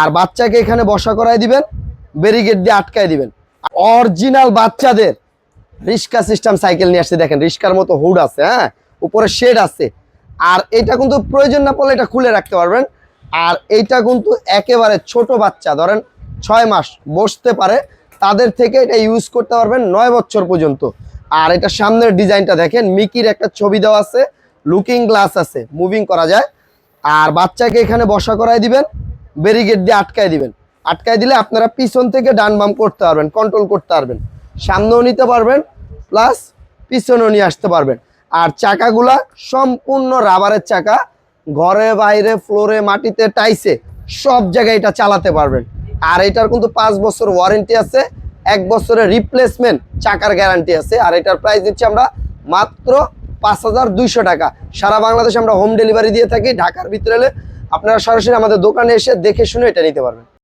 আর বাচ্চাকে এখানে বসা করায় দিবেন ব্যারিগেড দিয়ে আটকায় দিবেন। অরিজিনাল বাচ্চাদের রিস্কা সিস্টেম সাইকেল নিয়ে আসছে, দেখেন, রিস্কার মতো হুড আছে হ্যাঁ? উপরে শেড আছে। আর এটা কিন্তু প্রয়োজন না পড়লে এটা খুলে রাখতে পারবেন। আর এইটা কিন্তু একেবারে ছোট বাচ্চা, ধরেন ছয় মাস, বসতে পারে। তাদের থেকে এটা ইউজ করতে পারবেন নয় বছর পর্যন্ত। আর এটা সামনের ডিজাইনটা দেখেন, মিকির একটা ছবি দেওয়া আছে লুকিং গ্লাস আছে মুভিং করা যায়। আর বাচ্চাকে এখানে বসা করায় দিবেন ব্যারিগেড দিয়ে আটকায় দিবেন। আটকায় দিলে আপনারা পিছন থেকে ডান বাম করতে পারবেন কন্ট্রোল করতে পারবেন। সামনেও নিতে পারবেন প্লাস পিছনেও নিয়ে আসতে পারবেন। আর চাকাগুলা সম্পূর্ণ রাবারের চাকা, ঘরে, বাইরে ফ্লোরে মাটিতে টাইসে সব জায়গায় এটা চালাতে পারবেন। আর এটার কিন্তু পাঁচ বছর ওয়ারেন্টি আছে, এক বছরের রিপ্লেসমেন্ট চাকার গ্যারান্টি আছে। আর এটার প্রাইস দিচ্ছি আমরা মাত্র পাঁচ হাজার দুইশো টাকা। সারা বাংলাদেশে আমরা হোম ডেলিভারি দিয়ে থাকি, ঢাকার ভিতরে আপনারা সরাসরি আমাদের দোকানে এসে দেখে শুনে এটা নিতে পারবেন।